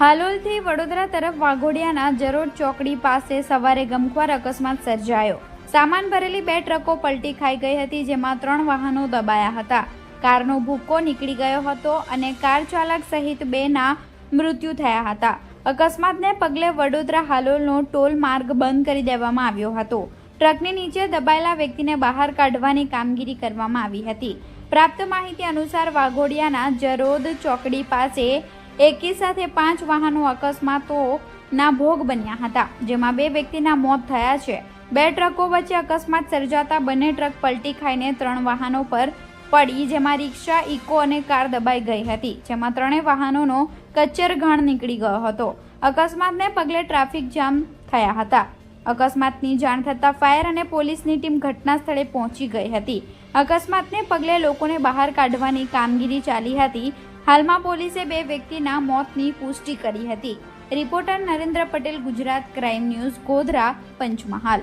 હાલોલથી વડોદરા તરફ વાઘોડિયાના જરોડ ચોકડી પાસે સવારે ગમખ્વાર અકસ્માત સર્જાયો. સામાન ભરેલી બે ટ્રકો પલટી ખાઈ ગઈ હતી, જેમાં ત્રણ વાહનો દબાયા હતા. કારનો ભૂક્કો નીકળી ગયો હતો અને કાર ચાલક સહિત બેના મૃત્યુ થયા હતા. અકસ્માતને પગલે વડોદરા હાલોલનો ટોલ માર્ગ બંધ કરી દેવામાં આવ્યો હતો. ટ્રકની નીચે દબાયેલા વ્યક્તિને બહાર કાઢવાની કામગીરી કરવામાં આવી હતી. પ્રાપ્ત માહિતી અનુસાર વાઘોડિયાના જરોદ ચોકડી પાસે એકી સાથે પાંચ વાહનો અકસ્માતોના ભોગ બન્યા હતા, જેમાં બે વ્યક્તિના મોત થયા છે. બે ટ્રકો વચ્ચે અકસ્માત સર્જાતા બંને ટ્રક પલટી ખાઈને ત્રણ વાહનો પર પડી, જેમાં રિક્ષા, ઇકો અને કાર દબાઈ ગઈ હતી, જેમાં ત્રણેય વાહનોનો કચ્છર ઘાણ નીકળી ગયો હતો. અકસ્માતને પગલે ટ્રાફિક જામ થયા હતા. અકસ્માતની જાણ થતાં ફાયર અને પોલીસની ટીમ ઘટના સ્થળે પહોંચી ગઈ હતી. અકસ્માતને પગલે લોકોને બહાર કાઢવાની કામગીરી ચાલી હતી હાલમાં પોલીસે બે વ્યક્તિના મોતની પુષ્ટિ કરી હતી. Reporter Narendra Patel, Gujarat crime news, Godhra, Panchmahal.